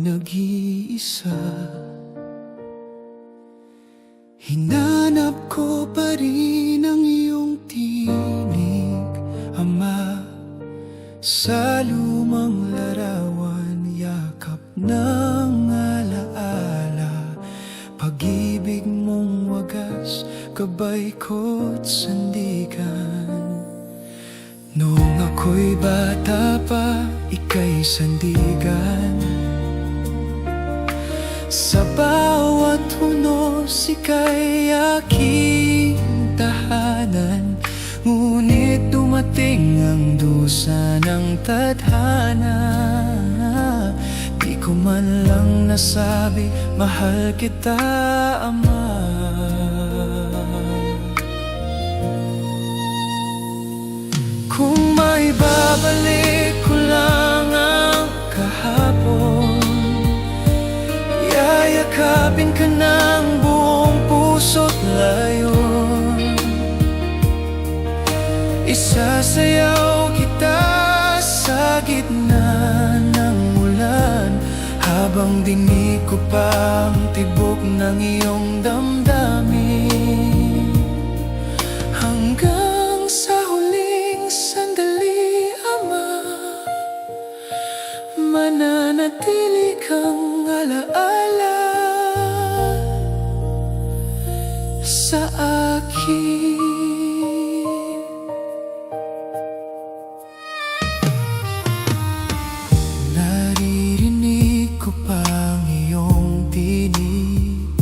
nag-iisa. Hinanap ko pa rin ang iyong tinig, Ama. Sa lumang larawan, yakap ng alaala. Pag-ibig mong wagas, kabay ko't sandigan. Noong ako'y bata pa, ika'y sandigan. Sa bawat hunos, ika'y aking tahanan. Ngunit dumating ang dusa ng tadhana. Di ko man lang nasabi, mahal kita, Ama. Kung may babalik Yayakapin ka ng buong puso't layon. Isasayaw kita sa gitna ng ulan Habang dinig ko pa ang tibok ng iyong damdamin Sa akin. Naririnig ko pa ang iyong tinig.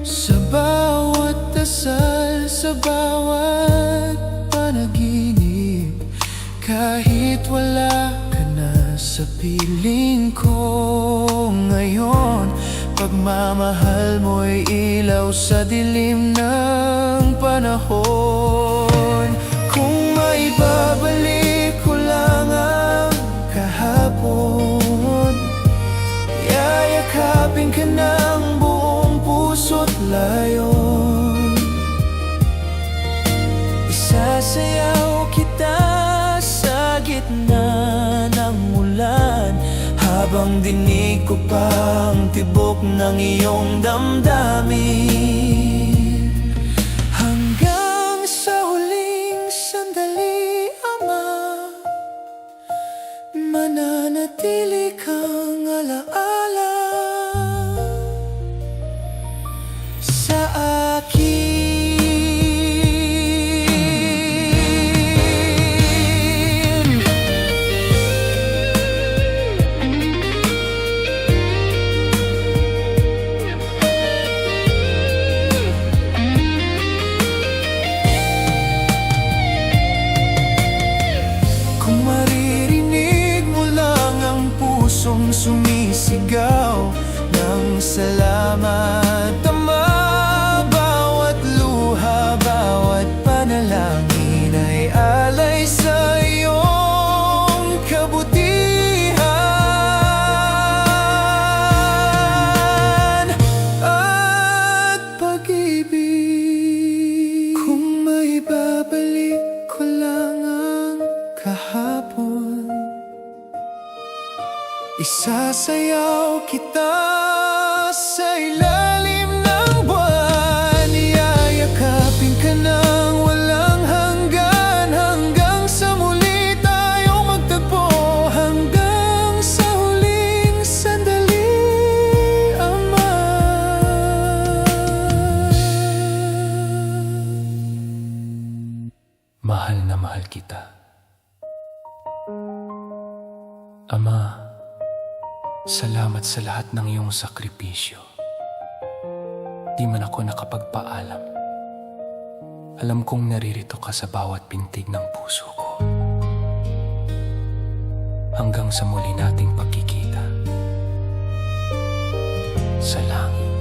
Sa bawat dasal, sa bawat panaginip Kahit wala ka na sa piling ko ngayon Pagmamahal mo'y ilaw sa dilim ng panahon. Kung may babalik ko lang ang kahapon. Yayakapin ka ng buong puso't layon Habang dinig ko pa tibok ng iyong damdamin sumisigaw ng salamat. Ama, bawat luha, bawat panalangin ay alay sa iyong kabutihan at pag-ibig. Kung may babalik Isasayaw kita sa ilalim ng buwan. Yayakapin ka ng walang hanggan. Hanggang sa muli tayong magtagpo. Hanggang sa huling sandali, Ama. Mahal na mahal kita. Ama, salamat sa lahat ng iyong sakripisyo. Di man ako nakapagpaalam. Alam kong naririto ka sa bawat pintig ng puso ko. Hanggang sa muli nating pagkikita. Sa langit.